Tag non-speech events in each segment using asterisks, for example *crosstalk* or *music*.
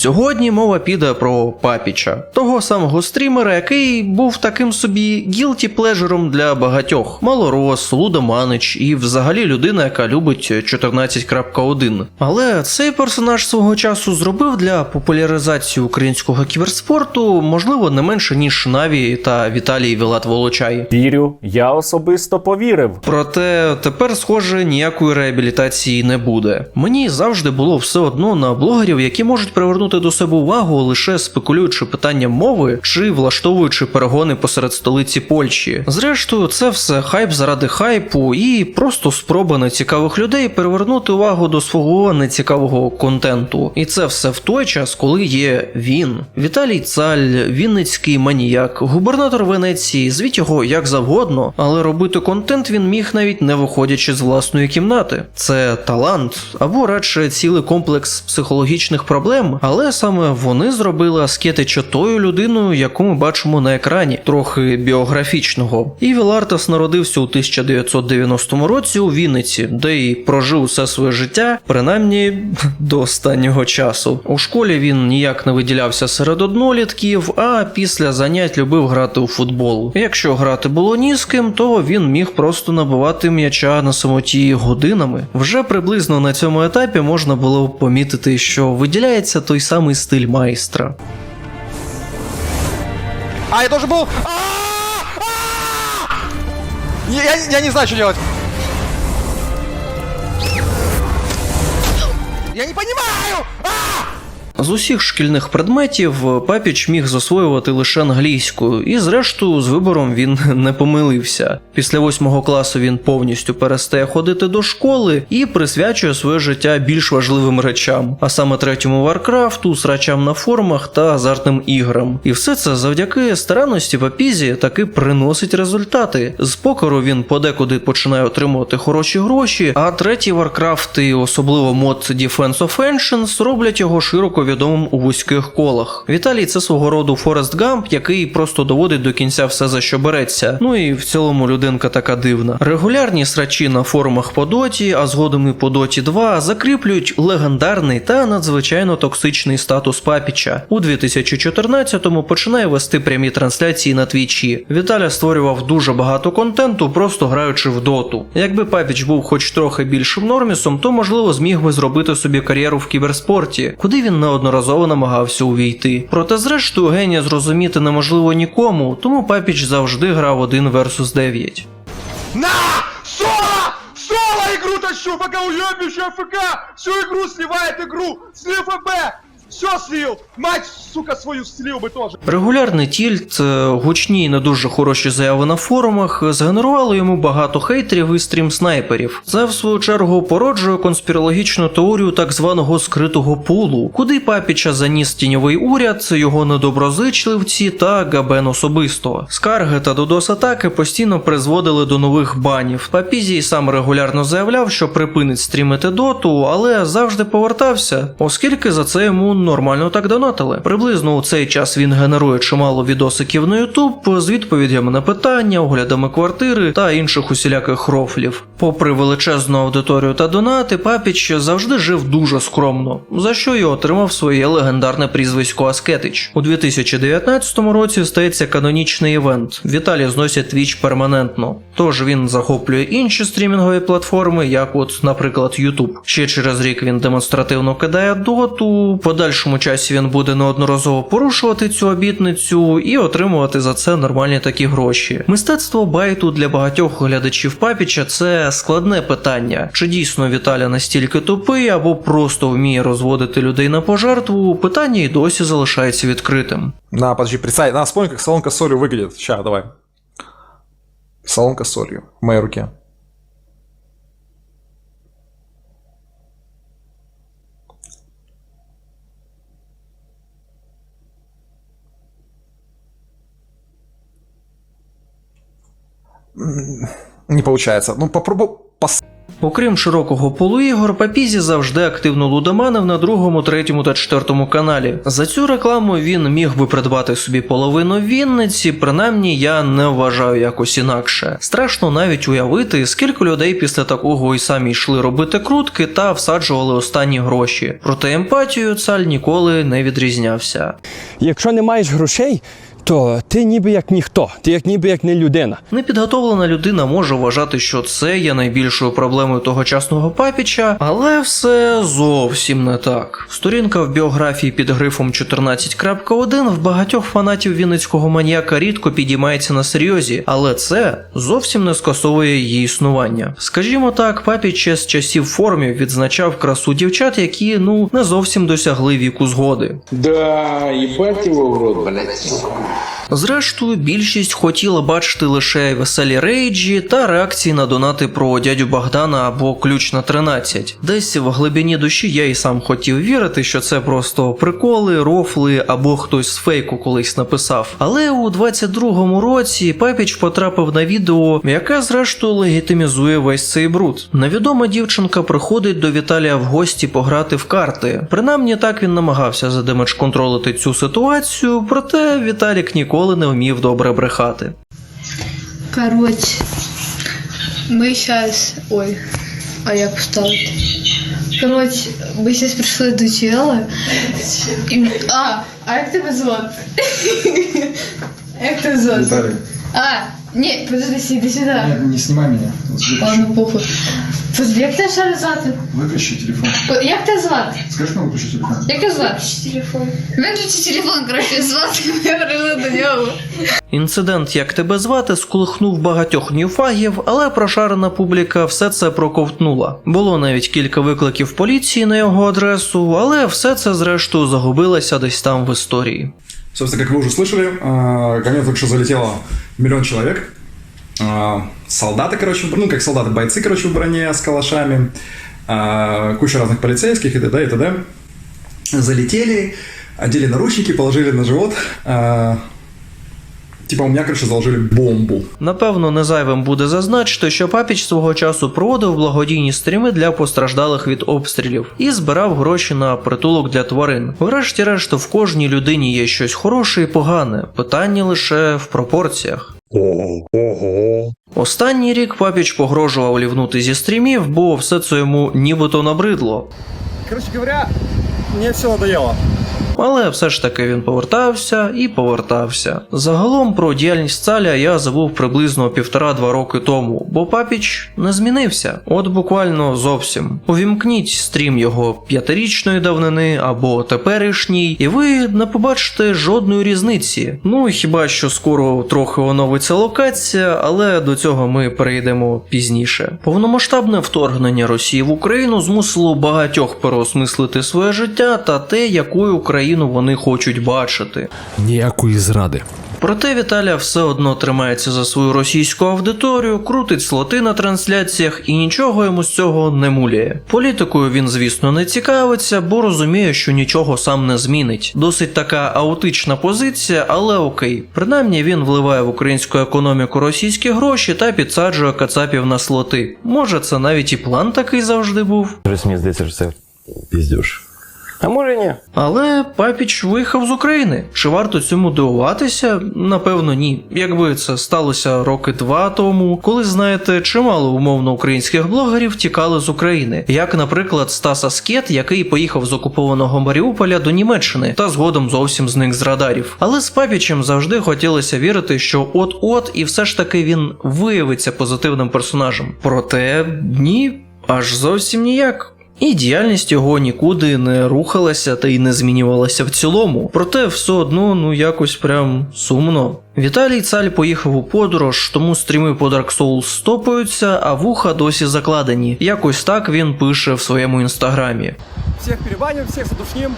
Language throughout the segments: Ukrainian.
Сьогодні мова піде про Папіча, того самого стрімера, який був таким собі гілті плежером для багатьох. Малорос, Лудоманич і взагалі людина, яка любить 14.1. Але цей персонаж свого часу зробив для популяризації українського кіберспорту, можливо, не менше ніж Наві та Віталій Вілат Волочай. Вірю, я особисто повірив. Проте тепер, схоже, ніякої реабілітації не буде. Мені завжди було все одно на блогерів, які можуть привернути до себе увагу лише спекулюючи питанням мови чи влаштовуючи перегони посеред столиці Польщі. Зрештою, це все хайп заради хайпу і просто спроба нецікавих людей перевернути увагу до свого нецікавого контенту. І це все в той час, коли є він. Віталій Цаль, Вінницький маніяк, губернатор Венеції, звіть його як завгодно, але робити контент він міг навіть не виходячи з власної кімнати. Це талант або радше цілий комплекс психологічних проблем, але саме вони зробили Аскетича тою людиною, яку ми бачимо на екрані, трохи біографічного. І Вілартас народився у 1990 році у Вінниці, де і прожив усе своє життя, принаймні *laughs* до останнього часу. У школі він ніяк не виділявся серед однолітків, а після занять любив грати у футбол. Якщо грати було ні то він міг просто набивати м'яча на самоті годинами. Вже приблизно на цьому етапі можна було помітити, що виділяється той самий стиль майстра. А, я должен был... А! А! Я- я не знаю, что делать. Я не понимаю! А! З усіх шкільних предметів Папіч міг засвоювати лише англійську, і зрештою з вибором він *laughs* не помилився. Після восьмого класу він повністю перестає ходити до школи і присвячує своє життя більш важливим речам, а саме третьому Варкрафту, срачам на форумах та азартним іграм. І все це завдяки старанності Папізі таки приносить результати. З покеру він подекуди починає отримувати хороші гроші, а третій Варкрафт і особливо мод Defense of Ancients роблять його широко відомим у вузьких колах. Віталій це свого роду Форест Гамп, який просто доводить до кінця все за що береться. Ну і в цілому людинка така дивна. Регулярні срачі на форумах по доті, а згодом і по доті 2 закріплюють легендарний та надзвичайно токсичний статус Папіча. У 2014-му починає вести прямі трансляції на твічі. Віталя створював дуже багато контенту, просто граючи в доту. Якби Папіч був хоч трохи більшим нормісом, то можливо зміг би зробити собі кар'єру в кіберспорті, куди він неодноразово намагався увійти. Проте, зрештою, генія зрозуміти неможливо нікому, тому Папіч завжди грав 1 versus 9. На! Соло! Соло игру тащу, пока уебищу АФК! Всю игру сливает игру! Слив ФБ! Все слил! Мать, сука, свою слил бы тоже! Регулярний тільт, е, гучні і не дуже хороші заяви на форумах згенерували йому багато хейтерів і стрім-снайперів. Це в свою чергу породжує конспірологічну теорію так званого скритого пулу, куди папіча заніс тіньовий уряд, його недоброзичливці та Габен особисто. Скарги та додос-атаки постійно призводили до нових банів. Папізій сам регулярно заявляв, що припинить стрімити доту, але завжди повертався, оскільки за це йому нормально так донатили. Приблизно у цей час він генерує чимало відосиків на YouTube з відповідями на питання, оглядами квартири та інших усіляких рофлів. Попри величезну аудиторію та донати, Папіч завжди жив дуже скромно, за що й отримав своє легендарне прізвисько Аскетич. У 2019 році стається канонічний івент. Віталій зносять Twitch перманентно. Тож він захоплює інші стрімінгові платформи, як от, наприклад, YouTube. Ще через рік він демонстративно кидає доту. В подальшому часі він буде неодноразово порушувати цю обітницю і отримувати за це нормальні такі гроші. Мистецтво байту для багатьох глядачів Папіча це складне питання. Чи дійсно Віталя настільки тупий або просто вміє розводити людей на пожертву? Питання і досі залишається відкритим. На, подожди, представь, на, вспомни, как солонка солью выглядит. Ща, давай. Солонка с солью в моей руке. М, Не получается. Ну, попробуй пос... Окрім широкого полу ігор, Папізі завжди активно лудоманив на другому, третьому та четвертому каналі. За цю рекламу він міг би придбати собі половину Вінниці, принаймні я не вважаю якось інакше. Страшно навіть уявити, скільки людей після такого і самі йшли робити крутки та всаджували останні гроші. Проте емпатію цаль ніколи не відрізнявся. Якщо не маєш грошей, то ти ніби як ніхто, ти як ніби як не людина. Непідготовлена людина може вважати, що це є найбільшою проблемою тогочасного папіча, але все зовсім не так. Сторінка в біографії під грифом 14.1 в багатьох фанатів вінницького маніяка рідко підіймається на серйозі, але це зовсім не скасовує її існування. Скажімо так, папіч ще з часів формів відзначав красу дівчат, які ну не зовсім досягли віку згоди. Да, его в рот, блядь. you. Зрештою, більшість хотіла бачити лише веселі рейджі та реакції на донати про дядю Богдана або ключ на 13. Десь в глибині душі я і сам хотів вірити, що це просто приколи, рофли або хтось з фейку колись написав. Але у 22-му році Папіч потрапив на відео, яке зрештою легітимізує весь цей бруд. Невідома дівчинка приходить до Віталія в гості пограти в карти. Принаймні так він намагався задимедж контролити цю ситуацію, проте Віталік ніколи не вмів добре брехати. Короче, ми зараз. Ой, а як вставити? Короче, ми сейчас прийшли до чела. І... А, а як тебе звати? *laughs* як тебе звати? Виталий, А, ні, подожди, іди сюди. нет, не снимай меня. Выключи, Ладно, похуй. Подожди, як тебе ще раз звати? выключи телефон. О, Як тебе звати? Скажи, что выключи телефон. Як тебе звати? телефон. Виключи телефон, короче, звати. *laughs* Я прийшла до нього. Інцидент, як тебе звати, сколихнув багатьох ньюфагів, але прошарена публіка все це проковтнула. Було навіть кілька викликів поліції на його адресу, але все це зрештою загубилося десь там в історії. Собственно, как вы уже слышали, э, ко мне только что залетело миллион человек. Э, Солдаты, короче, ну, как солдаты, бойцы, короче, в броне с калашами. э, Куча разных полицейских и т.д. и т.д. Залетели, одели наручники, положили на живот. Типа у меня, короче, заложили бомбу. Напевно, не зайвим буде зазначити, що папіч свого часу проводив благодійні стріми для постраждалих від обстрілів і збирав гроші на притулок для тварин. Врешті-решт, в кожній людині є щось хороше і погане. Питання лише в пропорціях. Ого. Останній рік папіч погрожував лівнути зі стрімів, бо все це йому нібито набридло. Коротше говоря, мені все надоело. Але все ж таки він повертався і повертався. Загалом про діяльність цаля я забув приблизно півтора-два роки тому, бо папіч не змінився. От буквально зовсім. Увімкніть стрім його п'ятирічної давнини або теперішній, і ви не побачите жодної різниці. Ну хіба що скоро трохи оновиться локація, але до цього ми перейдемо пізніше. Повномасштабне вторгнення Росії в Україну змусило багатьох переосмислити своє життя та те, якою Україну вони хочуть бачити. Ніякої зради. Проте Віталя все одно тримається за свою російську аудиторію, крутить слоти на трансляціях і нічого йому з цього не муляє. Політикою він, звісно, не цікавиться, бо розуміє, що нічого сам не змінить. Досить така аутична позиція, але окей. Принаймні він вливає в українську економіку російські гроші та підсаджує кацапів на слоти. Може, це навіть і план такий завжди був. Мені здається, що це піздюш. А може ні? Але папіч виїхав з України. Чи варто цьому дивуватися? Напевно, ні. Якби це сталося роки два тому, коли знаєте, чимало умовно українських блогерів тікали з України, як, наприклад, Стас Аскет, який поїхав з окупованого Маріуполя до Німеччини та згодом зовсім зник з радарів. Але з папічем завжди хотілося вірити, що от-от, і все ж таки він виявиться позитивним персонажем. Проте ні, аж зовсім ніяк. І діяльність його нікуди не рухалася та й не змінювалася в цілому. Проте все одно, ну якось прям сумно. Віталій Цаль поїхав у подорож, тому стріми по Dark Souls стопаються, а вуха досі закладені. Якось так він пише в своєму інстаграмі. Всіх перебаним, всіх задушним.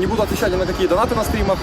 Не буду отвечать ни на какие донаты на стримах.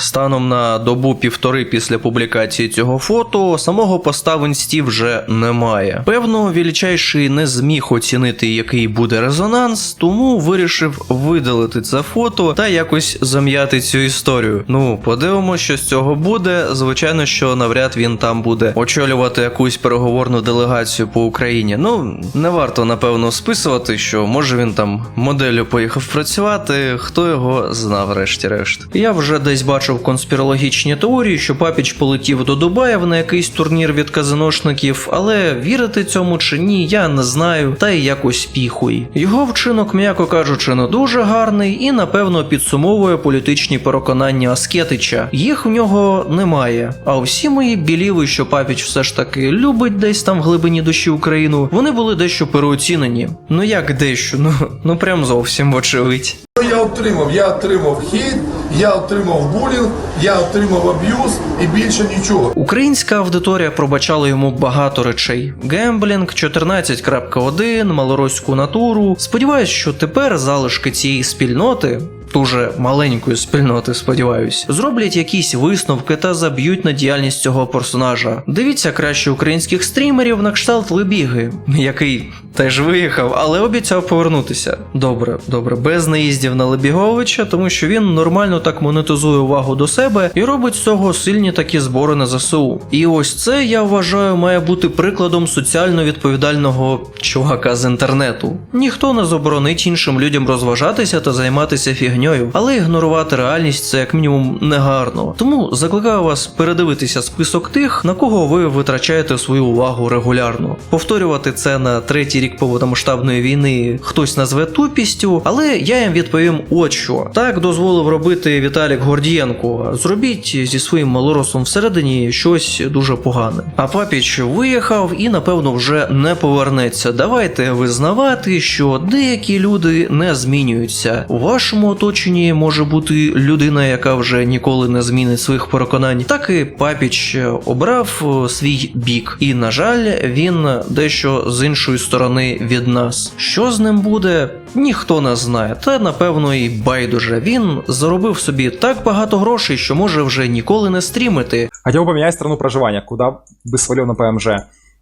Станом на добу півтори після публікації цього фото самого поста в інсті вже немає. Певно, величайший не зміг оцінити, який буде резонанс, тому вирішив видалити це фото та якось зам'яти цю історію. Ну, подивимося, що з цього буде. Звичайно, що навряд він там буде очолювати якусь переговорну делегацію по Україні. Ну, не варто напевно списувати, що може він там моделлю поїхав працювати, хто його знав, врешті-решт. Я вже десь бачив конспірологічні теорії, що папіч полетів до Дубаїв на якийсь турнір від казаношників, але вірити цьому чи ні, я не знаю, та й якось піхуй. Його вчинок, м'яко кажучи, не дуже гарний і напевно підсумовує політичні переконання Аскетича. Їх в нього немає. А всі мої біліви, що папіч все ж таки любить десь там в глибині душі Україну, вони були дещо переоцінені. Ну як дещо, ну ну прям зовсім вочевидь. Отримав, я отримав хід, я отримав булінг, я отримав аб'юз і більше нічого. Українська аудиторія пробачала йому багато речей: гемблінг, 14.1, малороську натуру. Сподіваюсь, що тепер залишки цієї спільноти. Дуже маленької спільноти, сподіваюсь, зроблять якісь висновки та заб'ють на діяльність цього персонажа. Дивіться краще українських стрімерів на кшталт Лебіги, який теж виїхав, але обіцяв повернутися. Добре, добре, без наїздів на Лебіговича, тому що він нормально так монетизує увагу до себе і робить з цього сильні такі збори на ЗСУ. І ось це я вважаю має бути прикладом соціально відповідального чувака з інтернету. Ніхто не заборонить іншим людям розважатися та займатися фігньою, але ігнорувати реальність це як мінімум негарно. Тому закликаю вас передивитися список тих, на кого ви витрачаєте свою увагу регулярно. Повторювати це на третій рік повномасштабної війни хтось назве тупістю, але я їм відповім от що. Так дозволив робити Віталік Гордієнко. Зробіть зі своїм малоросом всередині щось дуже погане. А папіч виїхав і напевно вже не повернеться. Давайте визнавати, що деякі люди не змінюються. У вашому оточенні може бути людина, яка вже ніколи не змінить своїх переконань. Так і папіч обрав е, свій бік, і на жаль, він дещо з іншої сторони від нас. Що з ним буде? Ніхто не знає, та напевно і байдуже. Він заробив собі так багато грошей, що може вже ніколи не стрімити. Хотел бы поменять страну проживания, куда бы свалил на ПМЖ.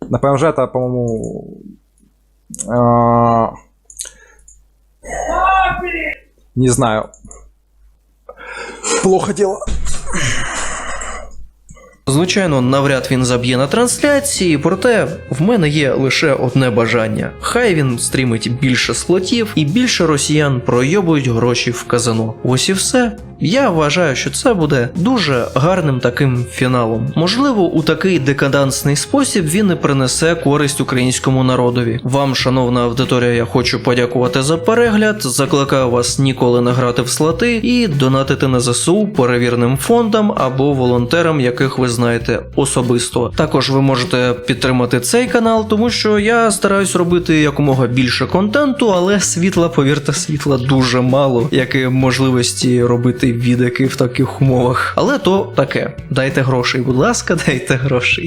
На ПМЖ это, по-моему... э, Не знаю. Плохо дело. Звичайно, навряд він заб'є на трансляції, проте в мене є лише одне бажання: хай він стрімить більше слотів і більше росіян пройобують гроші в казано. Ось і все. Я вважаю, що це буде дуже гарним таким фіналом. Можливо, у такий декадансний спосіб він і принесе користь українському народові. Вам, шановна аудиторія, я хочу подякувати за перегляд. Закликаю вас ніколи не грати в слоти і донатити на ЗСУ перевірним фондам або волонтерам, яких ви знаєте особисто. Також ви можете підтримати цей канал, тому що я стараюсь робити якомога більше контенту, але світла, повірте, світла дуже мало, як і можливості робити відеки в таких умовах. Але то таке. Дайте грошей, будь ласка, *laughs* дайте грошей.